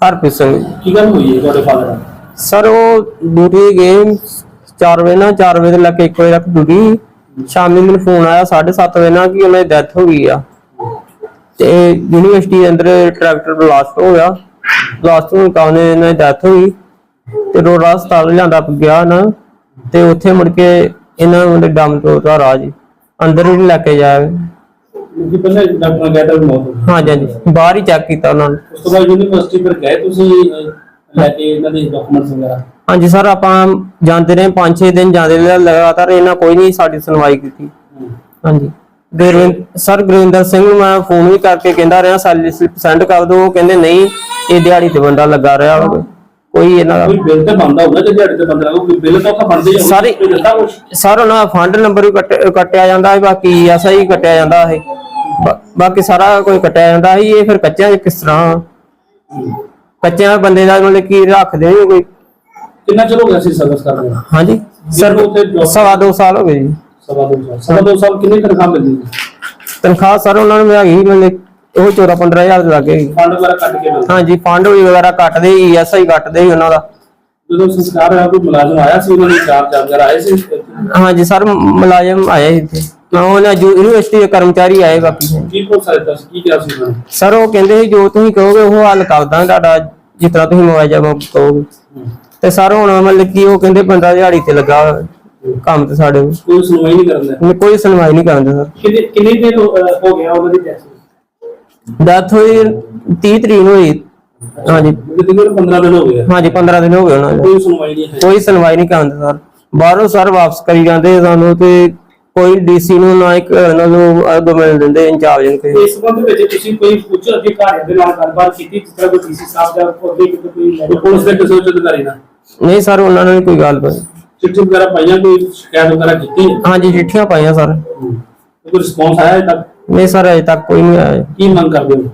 ਹਰਪ੍ਰੀਤ ਸਿੰਘ ਜੀ। ਕੀ ਗੱਲ ਹੋਈ ਹੈ ਤੁਹਾਡੇ ਫਾਦਰ ਨਾਲ? ਸਰ ਉਹ ਡਿਊਟੀ ਗਏ 4 ਵਜੇ ਨਾਲ 4 ਵਜੇ ਤੋਂ ਲੈ ਕੇ 1 ਵਜੇ ਤੱਕ ਡਿਊਟੀ ਸ਼ਾਮੀ ਮੈਨੂੰ ਫੋਨ ਆਇਆ 7:30 ਵਜੇ ਨਾਲ ਕਿ ਉਹਨਾਂ ਦੀ ਡੈਥ ਹੋ ਗਈ ਆ। ਤੇ ਯੂਨੀਵਰਸਿਟੀ ਦੇ ਅੰਦਰ ਟਰੈਕਟਰ ਬਲਾਸਟ ਹੋ ਗਿਆ। ਬਲਾਸਟ ਹੋਣ ਕਾਰਨ ਇਹਨਾਂ ਦੀ ਡੈਥ ਹੋਈ। ਤੇ ਰੋੜਾ ਹਸਪਤਾਲ ਲਿਆਂਦਾ ਗਿਆ ਨਾ। ਤੇ ਉੱਥੇ ਮੁੜ ਕੇ ਇਹਨਾਂ ਨੂੰ ਦਮ ਤੋਂ ਤਾਂ ਰਾਜ। ਅੰਦਰ ਹੀ ਨੀ ਲੈ ਕੇ ਜਾਇਆ। ਕਿ ਪਹਿਲਾਂ ਡਾਕਟਰ ਨੇ ਕਹਿਤਾ ਵੀ ਮੌਤ ਹੋ ਗਈ। ਹਾਂਜੀ ਹਾਂਜੀ। ਬਾਹਰ ਹੀ ਚੈੱਕ ਕੀਤਾ ਉਹਨਾਂ ਨੇ। ਉਸ ਤੋਂ ਬਾਅਦ ਯੂਨੀਵਰਸਿਟੀ ਪਰ ਗਏ ਤੁਸੀਂ ਅਹ, ਲੈ ਕੇ ਇਹਨਾਂ ਦੇ ਡਾਕੂਮੈਂਟਸ ਵਗੈਰਾ? ਹਾਂਜੀ ਸਰ ਆਪਾਂ ਜਾਂਦੇ ਰਹੇ 5-6 ਦਿਨ ਜਾਂਦੇ ਰਹੇ ਲਗਾਤਾਰ ਇਹਨਾਂ ਕੋਈ ਨਹੀਂ ਸਾਡੀ ਸੁਣਵਾਈ ਕੀਤੀ। ਹਾਂਜੀ। ਗੁਰਵਿੰਦ ਸਰ ਗੁਰਵਿੰਦਰ ਸਿੰਘ ਨੂੰ ਮੈਂ ਫੋਨ ਵੀ ਕਰਕੇ ਕਹਿੰਦਾ ਰਿਹਾ ਸੈਲਰੀ ਸਲਿੱਪ ਸੈਂਡ ਕਰ ਦਿਓ। ਉਹ ਕਹਿੰਦੇ ਨਹੀਂ ਇਹ ਦਿਹਾੜੀ ਤੇ ਬੰਦਾ ਲੱਗਾ ਰਿਹਾ ਵਾ। ਕੋਈ ਇਹਨਾਂ ਦਾ ਕੋਈ ਬਿੱਲ ਤੇ ਬੰਦਾ ਹੁੰਦਾ ਜੇ ਦਿਹਾੜੀ ਤੇ ਬੰਦਾ ਲੱਗੂ ਕੋਈ ਬਿੱਲ ਤਾਂ ਉੱਥੇ ਬਣਦੇ ਹੀ। ਸਾਰੇ- ਕੁਛ? ਸਰ ਉਹਨਾਂ ਦਾ ਫੰਡ ਨੰਬਰ ਵੀ ਕੱਟ- ਕੱਟਿਆ ਜਾਂਦਾ ਹੈ ਬਾਕੀ ਐਸਾ ਹੀ ਕੱਟਿਆ ਜਾਂਦਾ ਹੈ ਬਾਕੀ ਸਾਰਾ ਕੋਈ ਕੱਟਿਆ ਜਾਂਦਾ ਹੈ ਇਹ ਫਿਰ ਕੱਚਿਆਂ 'ਚ ਕਿਸ ਤਰ੍ਹਾਂ? ਕੱਚਿਆਂ ਬੰਦੇ ਦਾ ਮਤਲਬ ਕੀ ਰੱਖਦੇ ਨੇ ਕੋਈ। ਕਿੰਨਾ ਚਿਰ ਹੋ ਗਿਆ ਸੀ ਸਰਵਿਸ ਕਰਦੇ ਨੂੰ? ਹਾਂਜੀ। ਸਰ ਜਦੋਂ ਉੱਥੇ job- ਸਵਾ ਦੋ ਸਾਲ ਹੋ ਗਏ ਜੀ। ਸਵਾ ਦੋ ਸਾਲ। ਸਵਾ ਦੋ ਸਾਲ ਕਿੰਨੀ ਤਨਖਾਹ ਮਿਲਦੀ ਹੈ ਤਨਖਾਹ ਸਰ ਉਹਨਾਂ ਨੂੰ ਹੈਗੀ ਮਤਲਬ ਉਹ 14 15000 ਦੇ ਲੱਗੇ ਫੰਡ ਵਗੈਰਾ ਕੱਟ ਕੇ ਮਿਲਦਾ। ਹਾਂਜੀ ਫੰਡ ਵੀ ਵਗੈਰਾ ਕੱਟਦੇ ਈਐਸਆਈ ਕੱਟਦੇ ਸੀ ਉਹਨਾਂ ਦਾ। ਜਦੋਂ ਸੰਸਕਾਰ ਹੋਇਆ ਕੋਈ ਮੁਲਾਜ਼ਮ ਆਇਆ ਸੀ ਉਹਨਾਂ ਦੇ ਚਾਰ ਚਾਰ ਵਗੈਰਾ ਆਏ ਸੀ? ਹਾਂਜੀ ਸਰ ਮੁਲਾਜ਼ਮ ਆਏ ਇੱਥੇ। ਨਾ ਉਹਨਾਂ ਜੋ ਯੂਨੀਵਰਸਿਟੀ ਦੇ ਕਰਮਚਾਰੀ ਆਏ ਬਾਕੀ। ਕੀ ਕੋ ਸਕਦਾ ਸੀ ਕੀ ਕਿਹਾ ਸੀ ਉਹਨਾਂ ਨੇ? ਸਰ ਉਹ ਕਹਿੰਦੇ ਸੀ ਜੋ ਤੁਸੀਂ ਕਹੋਗੇ ਉਹ ਹੱਲ ਕਰ ਦਾਂ ਤੁਹਾਡਾ ਜਿਸ ਤਰ੍ਹਾਂ ਤੁਸੀਂ ਮੁਆਵਜ਼ਾ ਮੰਗ ਕਹੋਗੇ। ਤੇ ਸਰ ਹੁਣ ਮਤਲਬ ਕਿ ਉਹ ਕਹਿੰਦੇ ਬੰਦਾ ਦਿਹਾੜੀ ਤੇ ਲੱਗਾ ਕੰਮ ਤੇ ਸਾਡੇ। ਕੋਈ ਸੁਣਵਾਈ ਨਹੀਂ ਕਰਨ ਦਾ ਕੋਈ ਸੁਣਵਾਈ ਨਹੀਂ ਕਰਦੇ ਸਰ ਕਿੰਨੇ ਕਿੰਨੇ ਦਿਨ ਹੋ ਅਹ ਹੋ ਗਿਆ ਉਹਨਾਂ ਦੀ ਡੈਥ ਡੈਥ ਹੋਈ 30 ਤਰੀਕ ਨੂੰ ਹੋਈ। ਹਾਂਜੀ। ਤਕਰੀਬਨ 15 ਦਿਨ ਹੋ ਗਏ। ਆ। ਹਾਂਜੀ 15 ਦਿਨ ਹੋ ਗਏ ਉਹਨਾਂ ਦੇ। ਕੋਈ ਸੁਣਵਾਈ ਨਹੀਂ ਹੈ। ਕੋਈ ਸੁਣਵਾਈ ਨਹੀਂ ਕਰਦੇ ਸਰ ਬਾਹਰੋਂ ਸਰ ਵਾਪਸ ਕਰੀ ਜਾਂਦੇ ਸਾਨੂੰ ਤੇ ਕੋਈ ਡੀਸੀ ਨੂੰ ਨਾ ਇੱਕ ਉਹਨਾਂ ਨੂੰ ਅਗੋ ਮਿਲ ਦਿੰਦੇ ਇੰਚਾਰਜ ਨੂੰ ਕਿਸੇ। ਇਸ ਸੰਬੰਧ ਵਿੱਚ ਤੁਸੀਂ ਕੋਈ ਉੱਚ ਅਧਿਕਾਰੀਆਂ ਦੇ ਨਾਲ ਗੱਲਬਾਤ ਕੀਤੀ ਜਿਸ ਤਰ੍ਹਾਂ ਕੋਈ ਡੀਸੀ ਸਾਹਿਬ ਜਾਂ ਕੋਈ ਕੋਈ ਕੋਈ ਪੁਲਿਸ ਦੇ ਕਿਸੇ ਉੱਚ ਅਧਿਕਾਰੀ ਨਾਲ? ਨਹੀਂ ਸਰ ਉਹਨਾਂ ਨੇ ਕੋਈ ਗੱਲ ਨਹੀਂ ਚਿੱਠੀ ਵਗੈਰਾ ਪਾਈਆਂ ਕੋਈ ਸ਼ਿਕਾਇਤ ਵਗੈਰਾ ਕੀਤੀ? ਹੈ? ਹਾਂਜੀ ਚਿੱਠੀਆਂ ਪਾਈਆਂ ਸਰ। ਕੋਈ ਰਿਸਪੌਂਸ ਆਇਆ ਹੈ ਤੱਕ? ਨਹੀਂ ਸਰ ਅਜੇ ਤੱਕ ਕੋਈ ਨਹੀਂ ਆਇਆ। ਕੀ ਮੰਗ ਕਰਦੇ ਹੋ?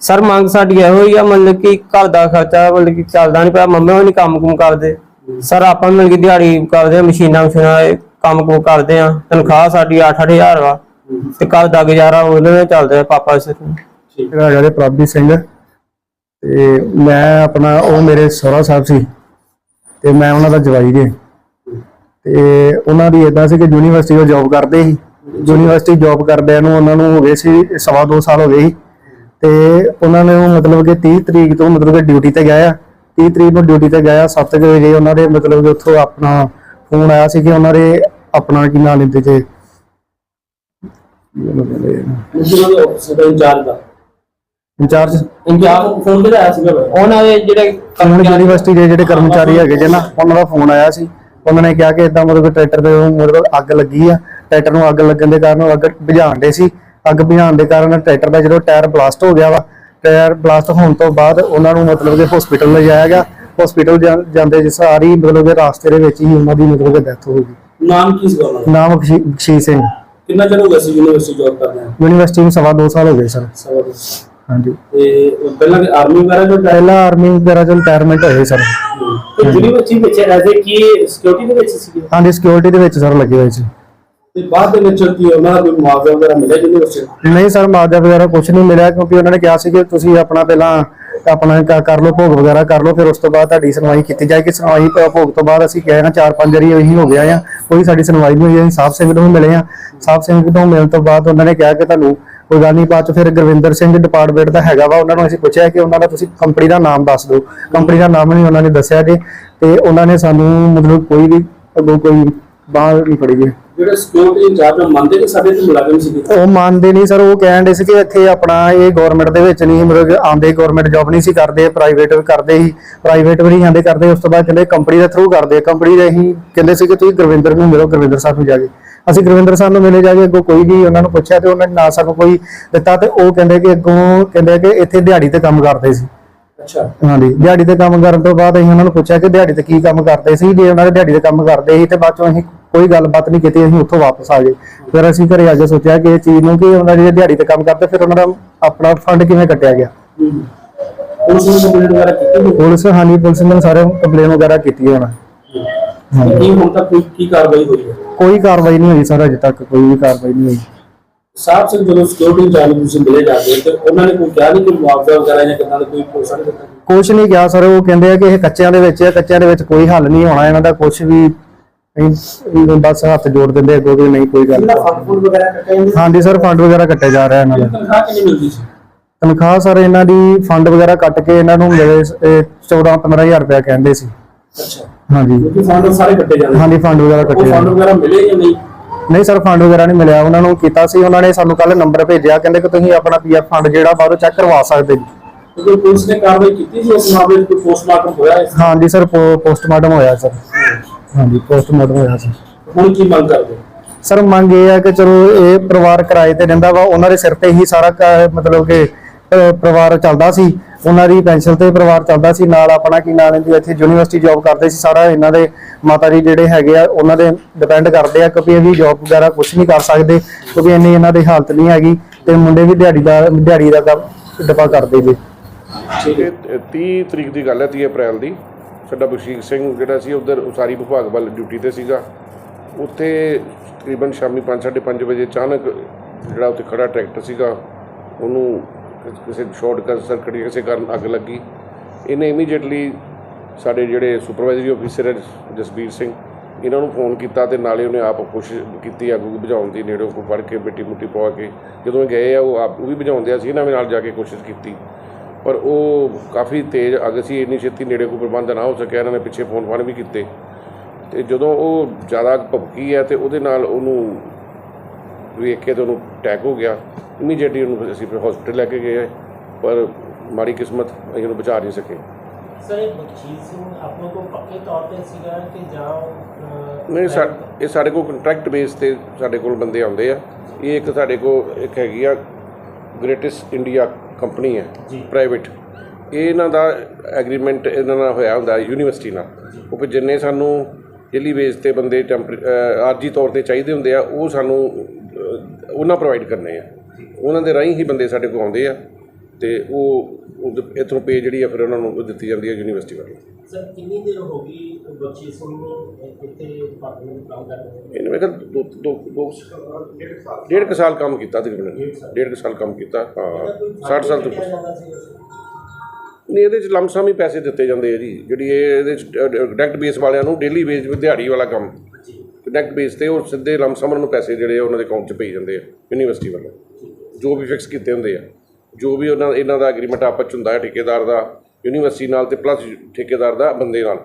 ਸਰ ਮੰਗ ਸਾਡੀ ਇਹੋ ਹੀ ਆ ਮਤਲਬ ਕਿ ਘਰ ਦਾ ਖਰਚਾ ਮਤਲਬ ਕਿ ਚੱਲਦਾ ਨਹੀਂ ਪਿਆ ਮੰਮੀ ਵੀ ਨਹੀਂ ਕੰਮ ਕੁਮ ਕਰਦੇ। ਸਰ ਆਪਾਂ ਮਤਲਬ ਕਿ ਦਿਹਾੜੀ ਕਰਦੇ ਮਸ਼ੀਨਾਂ ਮਸ਼ੀਨਾਂ ਕੰਮ ਕੁਮ ਕਰਦੇ ਆ, ਤਨਖਾਹ ਸਾਡੀ 8-8000 ਵਾ, ਤੇ ਘਰ ਦਾ ਗੁਜ਼ਾਰਾ ਉਹਦੇ ਨਾਲ ਚੱਲਦਾ ਪਾਪਾ ਸਿਰ ਠੀਕ ਰਾਜਾ ਦੇ ਪ੍ਰਭਜੀਤ ਸਿੰਘ। ਤੇ ਮੈਂ ਆਪਣਾ, ਉਹ ਮੇਰੇ ਸਹੁਰਾ ਸਾਹਿਬ ਸੀ, ਤੇ ਮੈਂ ਉਹਨਾਂ ਦਾ ਜਵਾਈ ਜੇ। ਤੇ ਉਹਨਾਂ ਦੀ ਇਦਾਂ ਸੀ ਕਿ ਯੂਨੀਵਰਸਿਟੀ ਉਹ ਜੌਬ ਕਰਦੇ ਸੀ। ਯੂਨੀਵਰਸਿਟੀ ਜੌਬ ਕਰਦਿਆਂ ਨੂੰ ਉਹਨਾਂ ਨੂੰ ਹੋ ਗਏ ਸੀ, ਸਵਾ ਦੋ ਸਾਲ ਹੋ ਗਏ ਸੀ। ਤੇ ਉਹਨਾਂ ਨੇ ਮਤਲਬ ਕਿ 30 ਤਰੀਕ ਤੋਂ ਮਤਲਬ ਕਿ ਡਿਊਟੀ ਤੇ ਗਏ ਆ। 30 ਤਰੀਕ ਨੂੰ ਡਿਊਟੀ ਤੇ ਗਏ ਆ 7 ਵਜੇ ਉਹਨਾਂ ਦੇ ਮਤਲਬ ਕਿ ਉੱਥੋਂ ਆਪਣਾ ਫੋਨ ਆਇਆ ਸੀ ਕਿ ਉਹਨਾਂ ਦੇ ਆਪਣਾ ਕੀ ਨਾਂ ਲੈਂਦੇ ਤੇ ਉਹਨਾਂ ਦੇ ਆਫਿਸ ਦਾ in charge the in charge in charge? Phone ਤੇ ਆਇਆ ਸੀਗਾ। ਉਹਨਾਂ ਦੇ ਜਿਹੜੇ ਉਹਨਾਂ ਦੀ ਯੂਨੀਵਰਸਿਟੀ ਦੇ ਜਿਹੜੇ ਕਰਮਚਾਰੀ ਹੈਗੇ ਜੇ ਨਾ ਉਹਨਾਂ ਦਾ ਫੋਨ ਆਇਆ ਸੀ। ਉਹਨਾਂ ਨੇ ਕਿਹਾ ਕਿ ਇਦਾਂ ਮਤਲਬ ਟਰੈਕਟਰ ਦੇ ਮਤਲਬ ਅੱਗ ਲੱਗੀ ਆ। ਟਰੈਕਟਰ ਨੂੰ ਅੱਗ ਲੱਗਣ ਦੇ ਕਾਰਨ ਉਹ ਅੱਗ ਬੁਝਾਉਣ ਦੇ ਸੀ। ਅੱਗ ਬੁਝਾਉਣ ਦੇ ਕਾਰਨ ਟਰੈਕਟਰ ਦਾ ਜਦੋਂ ਟਾਇਰ ਬਲਾਸਟ ਹੋ ਗਿਆ ਵਾ ਟਾਇਰ ਬਲਾਸਟ ਹੋਣ ਤੋਂ ਬਾਅਦ ਉਹਨਾਂ ਨੂੰ ਮਤਲਬ ਕਿ ਹਸਪੀਟਲ ਲਿਜਾਇਆ ਗਿਆ। ਹਸਪੀਟਲ ਜਾਂਦੇ ਜਿਸ ਸਾਰੀ ਮਤਲਬ ਕਿ ਰਾਸਤੇ ਦੇ ਵਿੱਚ ਹੀ ਉਹਨਾਂ ਦੀ ਮਤਲਬ ਕਿ ਡੈਥ ਹੋ ਗਈ। ਨਾਮ ਕੀ ਸੀਗਾ ਉਹਨਾਂ ਦਾ? ਨਾਮ ਬਖਸ਼ੀਸ਼ ਸਿੰਘ। ਕਿੰਨਾ ਚਿਰ ਹੋ ਗਿਆ ਸੀ ਯੂਨੀਵਰਸਿਟੀ ਜੌਬ ਕਰਦੇ ਆ ਯੂਨੀਵਰਸਿਟੀ ਨੂੰ ਸਵਾ ਦੋ ਸਾਲ ਹੋ ਗਏ ਸਰ। ਸਵਾ ਦੋ ਸਾਲ। ਹਾਂਜੀ। ਤੇ ਪਹਿਲਾਂ ਆਰਮੀ ਵਗੈਰਾ ਜੋ ਪਹਿਲਾਂ ਆਰਮੀ ਵਗੈਰਾ ਚ ਰਿਟਾਇਰਮੈਂਟ ਹੋਏ ਸਰ। ਤੇ ਯੂਨੀਵਰਸਿਟੀ ਵਿੱਚ ਐਜ਼ ਏ ਕੀ ਸਿਕਿਉਰਿਟੀ ਦੇ ਵਿੱਚ ਸੀਗੇ? ਹਾਂਜੀ ਸਿਕਿਉਰਿਟੀ ਦੇ ਵਿੱਚ ਸਰ ਲੱਗੇ ਹੋਏ ਸੀ। ਤੇ ਬਾਅਦ ਦੇ ਵਿੱਚ ਕੀ ਉਹਨਾਂ ਦਾ ਕੋਈ ਮੁਆਵਜ਼ਾ ਵਗੈਰਾ ਮਿਲਿਆ ਯੂਨੀਵਰਸਿਟੀ ਨਹੀਂ ਸਰ ਮਾਜਾ ਵਗੈਰਾ ਕੁਝ ਨਹੀਂ ਮਿਲਿਆ ਕਿਉਂਕਿ ਉਹਨਾਂ ਨੇ ਕਿਹਾ ਸੀ ਕਿ ਤੁਸੀਂ ਆਪਣਾ ਪਹਿਲਾਂ ਆਪਣਾ ਕ- ਕਰ ਲਓ, ਭੋਗ ਵਗੈਰਾ ਕਰ ਲਓ, ਫਿਰ ਉਸ ਤੋਂ ਬਾਅਦ ਤੁਹਾਡੀ ਸੁਣਵਾਈ ਕੀਤੀ ਜਾਏਗੀ। ਸੁਣਵਾਈ ਭ- ਭੋਗ ਤੋਂ ਬਾਅਦ ਅਸੀਂ ਗਏ ਨਾ ਚਾਰ ਪੰਜ ਵਾਰੀ ਉਹੀ ਹੋ ਗਿਆ ਆ। ਕੋਈ ਸਾਡੀ ਸੁਣਵਾਈ ਨਹੀਂ ਹੋਈ, ਅਸੀਂ ਸਾਹਿਬ ਸਿੰਘ ਨੂੰ ਮਿਲੇ ਆ। ਸਾਹਿਬ ਸਿੰਘ ਤੋਂ ਮਿਲਣ ਤੋਂ ਬਾਅਦ ਉਹਨਾਂ ਨੇ ਕਿਹਾ ਕਿ ਤੁਹਾਨੂੰ ਕੋਈ ਗੱਲ ਨਹੀਂ, ਬਾਅਦ ਚ ਫਿਰ ਗੁਰਵਿੰਦਰ ਸਿੰਘ ਡਿਪਾਰਟਮੈਂਟ ਦਾ ਹੈਗਾ ਵਾ, ਉਹਨਾਂ ਨੂੰ ਅਸੀਂ ਪੁੱਛਿਆ ਕਿ ਉਹਨਾਂ ਦਾ ਤੁਸੀਂ ਕੰਪਨੀ ਦਾ ਨਾਮ ਦੱਸ ਦਿਓ। ਕੰਪਨੀ ਦਾ ਨਾਮ ਨਹੀਂ ਉਹਨਾਂ ਨੇ ਦੱਸਿਆ ਜੀ, ਤੇ ਉਹਨਾਂ ਨੇ ਸਾਨੂੰ ਮਤਲਬ ਕੋਈ ਵੀ ਅੱਗੋਂ ਕੋਈ ਬਾਹਰ ਨਹੀਂ ਫੜੀ ਜੀ। ਜਿਹੜੇ ਸਿਕਿਉਰਿਟੀ ਇੰਚਾਰਜ ਉਹ ਮੰਨਦੇ ਕਿ ਸਾਡੇ ਤੇ ਮੁਲਾਜ਼ਮ ਸੀਗੇ ਉਹ ਮੰਨਦੇ ਨਹੀਂ ਸਰ ਉਹ ਕਹਿਣ ਦੇ ਸੀ ਕਿ ਇੱਥੇ ਆਪਣਾ ਇਹ ਗਵਰਨਮੈਂਟ ਦੇ ਵਿੱਚ ਨਹੀਂ ਮਤਲਬ ਕਿ ਆਂਦੇ ਗਵਰਨਮੈਂਟ ਜੌਬ ਨਹੀਂ ਸੀ ਕਰਦੇ ਪ੍ਰਾਈਵੇਟ ਵੀ ਕਰਦੇ ਸੀ ਪ੍ਰਾਈਵੇਟ ਵੀ ਨਹੀਂ ਆਂਦੇ ਕਰਦੇ ਉਸ ਤੋਂ ਬਾਅਦ ਕਹਿੰਦੇ ਕੰਪਨੀ ਦੇ ਥਰੂ ਕਰਦੇ ਕੰਪਨੀ ਦੇ ਹੀ ਕਹਿੰਦੇ ਸੀ ਕਿ ਤੁਸੀਂ ਗੁਰਵਿੰਦਰ ਨੂੰ ਮਿਲੋ ਗੁਰਵਿੰਦਰ ਸਾਹਿਬ ਨੂੰ ਜਾ ਕੇ। ਅਸੀਂ ਗੁਰਵਿੰਦਰ ਸਾਹਿਬ ਨੂੰ ਮਿਲੇ ਜਾ ਕੇ ਅੱਗੋਂ ਕੋਈ ਵੀ ਉਹਨਾਂ ਨੂੰ ਪੁੱਛਿਆ ਤੇ ਉਹਨਾਂ ਨੇ ਨਾ ਸਾਨੂੰ ਕੋਈ ਦਿੱਤਾ ਤੇ ਉਹ ਕਹਿੰਦੇ ਕਿ ਅੱਗੋਂ ਕਹਿੰਦੇ ਕਿ ਇੱਥੇ ਦਿਹਾੜੀ ਤੇ ਕੰਮ ਕਰਦੇ ਸੀ। ਅੱਛਾ। ਹਾਂਜੀ ਦਿਹਾੜੀ ਤੇ ਕੰਮ ਕਰਨ ਤੋਂ ਬਾਅਦ ਅਸੀਂ ਉਹਨਾਂ ਨੂੰ ਪੁੱਛਿਆ ਕਿ ਦਿਹਾੜੀ ਤੇ ਕੀ ਕੰਮ ਕਰਦੇ ਸੀ ਜੇ ਉਹਨਾਂ ਦੇ ਦਿਹਾੜੀ ਤੇ ਕੰਮ ਕਰਦੇ ਸੀ ਤੇ ਬਾਅਦ ਚੋਂ ਅਸੀਂ ਕੋਈ ਗੱਲਬਾਤ ਨਹੀਂ ਕੀਤੀ ਅਸੀਂ ਉੱਥੋਂ ਵਾਪਸ ਆ ਗਏ। ਫਿਰ ਅਸੀਂ ਘਰੇ ਆ ਕੇ ਸੋਚਿਆ ਕਿ ਇਹ ਚੀਜ਼ ਨੂੰ ਕਿ ਉਹਨਾਂ ਦੀ ਦਿਹਾੜੀ ਤੇ ਕੰਮ ਕਰਦੇ ਫਿਰ ਉਹਨਾਂ ਦਾ ਆਪਣਾ ਫੰਡ ਕਿਵੇਂ ਕੱਟਿਆ ਗਿਆ। ਉਸ ਨੂੰ ਕੰਪਲੀਟ ਵਗੈਰਾ ਕੀਤੀ ਪੁਲਿਸ ਹਾਂਜੀ ਪੁਲਿਸ ਨੇ ਸਾਰੇ ਕੰਪਲੇਨ ਵਗੈਰਾ ਕੀਤੀ ਹੋਣਾ। ਕੀ ਹੁਣ ਤੱਕ ਕੋਈ ਕੀ ਕਾਰਵਾਈ ਹੋਈ ਹੈ? ਕੋਈ ਕਾਰਵਾਈ ਨਹੀਂ ਹੋਈ ਸਰ ਅਜੇ ਤੱਕ ਕੋਈ ਵੀ ਕਾਰਵਾਈ ਨਹੀਂ ਹੋਈ। ਸਾਹਿਬ ਸਿੰਘ ਜਦੋਂ ਸਿਕਿਉਰਿਟੀ ਜਾਨੀ ਤੁਸੀਂ ਮਿਲੇ ਜਾਂਦੇ ਤੇ ਉਹਨਾਂ ਨੇ ਕੋਈ ਕਿਹਾ ਨਹੀਂ ਕਿ ਮੁਆਵਜ਼ਾ ਵਗੈਰਾ ਜਾਂ ਕਿੱਦਾਂ ਦਾ ਕੋਈ ਨਹੀਂ ਦਿੱਤਾ ਕੁਛ ਨਹੀਂ ਕਿਹਾ ਸਰ ਉਹ ਕਹਿੰਦੇ ਆ ਕਿ ਇਹ ਕੱਚਿਆਂ ਦੇ ਵਿੱਚ ਹੈ ਕੱਚਿਆਂ ਦੇ ਵਿੱਚ ਕੋਈ ਹੱਲ ਨਹੀਂ ਹੋਣਾ ਇਹਨਾਂ ਦਾ ਕੁਛ ਵੀ ਅਸੀਂ ਬਸ ਹੱਥ ਜੋੜ ਦਿੰਦੇ ਅੱਗੋਂ ਕਿ ਨਹੀਂ ਕੋਈ ਗੱਲ। ਇਹਨਾਂ ਫੰਡ ਫੂਡ ਵਗੈਰਾ ਕੱਟੇ ਜਾਂਦੇ ਹਾਂਜੀ ਸਰ ਫੰਡ ਵਗੈਰਾ ਕੱਟੇ ਜਾ ਰਿਹਾ ਇਹਨਾਂ ਦਾ। ਤਨਖਾਹ ਕਿੰਨੀ ਮਿਲਦੀ ਸੀ? ਤਨਖਾਹ ਸਰ ਇਹਨਾਂ ਦੀ ਫੰਡ ਵਗੈਰਾ ਕੱਟ ਕੇ ਇਹਨਾਂ ਨੂੰ ਮਿਲੇ 14 15000 ਰੁਪਇਆ ਕਹਿੰਦੇ ਸੀ। ਅੱਛਾ। ਹਾਂਜੀ। ਕਿਉਂਕਿ ਫੰਡ ਸਾਰੇ ਕੱਟੇ ਜਾਂਦੇ ਹਾਂਜੀ ਫੰਡ ਵਗੈਰਾ ਉਹ ਕੱਟੇ ਫੰਡ ਜਾਂਦੇ ਵਗੈਰਾ ਮਿਲੇ ਜਾਂ ਨਹੀਂ? ਨਹੀਂ ਸਰ ਫੰਡ ਵਗੈਰਾ ਨਹੀਂ ਮਿਲਿਆ। ਉਹਨਾਂ ਨੂੰ ਕੀਤਾ ਸੀ ਉਹਨਾਂ ਨੇ ਸਾਨੂੰ ਕੱਲ ਨੰਬਰ ਭੇਜਿਆ ਕਹਿੰਦੇ ਕਿ ਤੁਸੀਂ ਆਪਣਾ ਪੀਐਫ ਫੰਡ ਜਿਹੜਾ ਬਾਹਰੋਂ ਚੈੱਕ ਕਰਵਾ ਸਕਦੇ ਜੀ ਕਿਉਂਕਿ ਪੁਲਿਸ ਨੇ ਕਾਰਵਾਈ ਕੀਤੀ ਸੀ? ਉਸ ਮਾਮਲੇ 'ਚ ਕੋਈ ਪੋਸਟਮਾਰਟਮ ਹੋਇਆ ਇਸ ਹਾਂਜੀ ਸਰ ਪੋਸਟਮਾਰਟਮ ਹੋਇਆ ਸਰ। ਹਾਂਜੀ ਪੋਸਟਮਾਰਟਮ ਹੋਇਆ ਸੀ। ਹੁਣ ਕੀ ਮੰਗ ਕਰਦੇ ਸਰ ਮੰਗ ਇਹ ਹੈ ਕਿ ਚਲੋ ਇਹ ਪਰਿਵਾਰ ਕਿਰਾਏ ਤੇ ਰਹਿੰਦਾ ਵਾ ਉਹਨਾਂ ਦੇ ਸਿਰ ਤੇ ਹੀ ਸਾਰਾ ਕ- ਮਤਲਬ ਕਿ ਅਹ, ਪਰਿਵਾਰ ਚੱਲਦਾ ਸੀ। ਉਹਨਾਂ ਦੀ ਪੈਨਸ਼ਨ ਤੇ ਪਰਿਵਾਰ ਚੱਲਦਾ ਸੀ। ਨਾਲ ਆਪਣਾ ਕੀ ਨਾਮ ਲੈਂਦੀ ਇੱਥੇ ਯੂਨੀਵਰਸਿਟੀ ਜੌਬ ਕਰਦੇ ਸੀ। ਸਾਰਾ ਇਹਨਾਂ ਦੇ ਮਾਤਾ ਜੀ ਜਿਹੜੇ ਹੈਗੇ ਆ ਉਹਨਾਂ ਦੇ ਡਿਪੈਂਡ ਕਰਦੇ ਆ ਕਿਉਂਕਿ ਇਹ ਵੀ ਜੌਬ ਵਗੈਰਾ ਕੁਝ ਨਹੀਂ ਕਰ ਸਕਦੇ ਕਿਉਂਕਿ ਇੰਨੀ ਇਹਨਾਂ ਦੀ ਹਾਲਤ ਨਹੀਂ ਹੈਗੀ ਤੇ ਮੁੰਡੇ ਵੀ ਦਿਹਾੜੀ ਦਾ ਦਿਹਾੜੀ ਦਾ ਕੰਮ ਡੱਪਾ ਕਰਦੇ ਜੀ ਠੀਕ ਹੈ ਇਹ 30 ਤਰੀਕ ਦੀ ਗੱਲ ਹੈ 30 ਅਪ੍ਰੈਲ ਦੀ। ਸਾਡਾ ਬਖਸ਼ੀਸ਼ ਸਿੰਘ ਜਿਹੜਾ ਸੀ, ਉਧਰ ਉਸਾਰੀ ਵਿਭਾਗ ਵੱਲ ਡਿਊਟੀ ਤੇ ਸੀਗਾ। ਉੱਥੇ ਤਕਰੀਬਨ ਸ਼ਾਮੀ 5:30 ਵਜੇ ਅਚਾਨਕ ਜਿਹੜਾ ਉੱਥੇ ਖੜਾ ਟਰੈਕਟਰ ਸੀਗਾ, ਉਹਨੂੰ ਕਿਸੇ ਸ਼ਾਰਟ ਸਰਕਟ ਜਾਂ ਕਿਸੇ ਕਾਰਨ ਅੱਗ ਲੱਗੀ। ਇਹਨੇ ਇਮੀਡੀਏਟਲੀ ਸਾਡੇ ਜਿਹੜੇ ਸੁਪਰਵਾਈਜ਼ਰੀ ਆਫੀਸਰ ਹੈ, ਜਸਬੀਰ ਸਿੰਘ, ਇਹਨਾਂ ਨੂੰ ਫੋਨ ਕੀਤਾ ਤੇ ਨਾਲੇ ਉਹਨੇ ਆਪ ਕੋਸ਼ਿਸ਼ ਕੀਤੀ ਅੱਗ ਬੁਝਾਉਣ ਦੀ, ਨੇੜੇ ਕੋ ਫੜ ਕੇ ਮਿੱਟੀ ਮੁੱਟੀ ਪਵਾ ਕੇ। ਜਦੋਂ ਇਹ ਗਏ ਆ, ਉਹ ਆਪ ਉਹ ਵੀ ਬੁਝਾਉਂਦੇ ਸੀ, ਇਹਨਾਂ ਦੇ ਨਾਲ ਜਾ ਕੇ ਕੋਸ਼ਿਸ਼ ਕੀਤੀ। ਪਰ ਉਹ ਕਾਫੀ ਤੇਜ਼ ਅੱਗ ਸੀ ਇੰਨੀ ਛੇਤੀ ਨੇੜੇ ਕੋਈ ਪ੍ਰਬੰਧ ਨਾ ਹੋ ਸਕਿਆ ਇਹਨਾਂ ਨੇ ਪਿੱਛੇ ਫੋਨ ਫਾਨ ਵੀ ਕੀਤੇ। ਤੇ ਜਦੋਂ ਉਹ ਜ਼ਿਆਦਾ ਭਪਕੀ ਹੈ ਤੇ ਉਹਦੇ ਨਾਲ ਉਹਨੂੰ ਵੇਖ ਕੇ ਤੇ ਉਹਨੂੰ ਅਟੈਕ ਹੋ ਗਿਆ। ਇਮੀਡੀਏਟਲੀ ਉਹਨੂੰ ਅਸੀਂ ਫਿਰ ਹਸਪੀਟਲ ਲੈ ਕੇ ਗਏ ਪਰ ਮਾੜੀ ਕਿਸਮਤ ਅਸੀਂ ਉਹਨੂੰ ਬਚਾ ਨਹੀਂ ਸਕੇ। ਸਰ ਇਹ ਬਖਸ਼ੀਸ਼ ਸਿੰਘ ਆਪਣੇ ਕੋਲ ਪੱਕੇ ਤੌਰ ਤੇ ਸੀਗਾ ਕਿ ਜਾਂ ਅਹ, ਨਹੀਂ ਸਾ ਇਹ ਸਾਡੇ ਕੋਲ ਕੰਟਰੈਕਟ ਬੇਸ ਤੇ ਸਾਡੇ ਕੋਲ ਬੰਦੇ ਆਉਂਦੇ ਆ। ਇਹ ਇੱਕ ਸਾਡੇ ਕੋਲ ਇੱਕ ਹੈਗੀ ਆ ਗ੍ਰੇਟੈਸਟ ਇੰਡੀਆ ਕੰਪਨੀ ਹੈ ਪ੍ਰਾਈਵੇਟ ਇਹ ਇਹਨਾਂ ਦਾ ਐਗਰੀਮੈਂਟ ਇਹਨਾਂ ਨਾਲ ਹੋਇਆ ਹੁੰਦਾ ਯੂਨੀਵਰਸਿਟੀ ਨਾਲ। ਉਹ ਜਿੰਨੇ ਸਾਨੂੰ ਡੇਲੀ ਬੇਸ ਤੇ ਬੰਦੇ ਆਰਜੀ ਤੌਰ ਤੇ ਚਾਹੀਦੇ ਹੁੰਦੇ ਆ ਉਹ ਸਾਨੂੰ ਉਹਨਾਂ ਪ੍ਰੋਵਾਈਡ ਕਰਨੇ ਆ। ਉਹਨਾਂ ਦੇ ਰਾਹੀਂ ਹੀ ਬੰਦੇ ਸਾਡੇ ਕੋਲ ਆਉਂਦੇ ਆ। ਤੇ ਉਹ ਉਹ ਇੱਥੋਂ ਪੇ ਜਿਹੜੀ ਆ ਫਿਰ ਉਹਨਾਂ ਨੂੰ ਦਿੱਤੀ ਜਾਂਦੀ ਹੈ ਯੂਨੀਵਰਸਿਟੀ ਵੱਲੋਂ। ਸਰ ਕਿੰਨੀ ਦੇਰ ਹੋ ਗਈ ਬਖਸ਼ੀਸ਼ ਸਿੰਘ ਨੂੰ ਡਿਪਾਰਟਮੈਂਟ ਵਿੱਚ ਕੰਮ ਕਰ ਰਹੇ ਨੇ ਇਹਨੇ ਮੈਂ ਕਿਹਾ ਦੋ ਦੋ ਦੋ ਡੇਢ ਕੁ ਸਾਲ ਕੰਮ ਕੀਤਾ ਤਕਰੀਬਨ। ਡੇਢ ਕੁ ਸਾਲ ਕੰਮ ਕੀਤਾ ਹਾਂ 60 ਸਾਲ ਤੋਂ? ਨਹੀਂ ਇਹਦੇ ਚ ਲਮਸਮ ਹੀ ਪੈਸੇ ਦਿੱਤੇ ਜਾਂਦੇ ਆ ਜੀ ਜਿਹੜੀ ਇਹ ਇਹਦੇ ਚ ਡਾਇਰੈਕਟ ਬੇਸ ਵਾਲਿਆਂ ਨੂੰ ਡੇਲੀ ਬੇਸ ਦਿਹਾੜੀ ਵਾਲਾ ਕੰਮ। ਡਾਇਰੈਕਟ ਬੇਸ ਤੇ ਉਹ ਸਿੱਧੇ ਲਮਸਮ ਨੂੰ ਪੈਸੇ ਜਿਹੜੇ ਆ ਉਹਨਾਂ ਦੇ ਅਕਾਊਂਟ 'ਚ ਪਈ ਜਾਂਦੇ ਆ ਯੂਨੀਵਰਸਿਟੀ ਵੱਲੋਂ। ਜੋ ਵੀ ਫਿਕਸ ਕੀਤੇ ਹੁੰਦੇ ਆ। ਜੋ ਵੀ ਉਹਨਾਂ, ਇਹਨਾਂ ਦਾ ਐਗਰੀਮੈਂਟ ਆਪਸ 'ਚ ਹੁੰਦਾ ਹੈ, ਠੇਕੇਦਾਰ ਦਾ ਯੂਨੀਵਰਸਿਟੀ ਨਾਲ ਅਤੇ ਪਲੱਸ ਠੇਕੇਦਾਰ ਦਾ ਬੰਦੇ ਨਾਲ।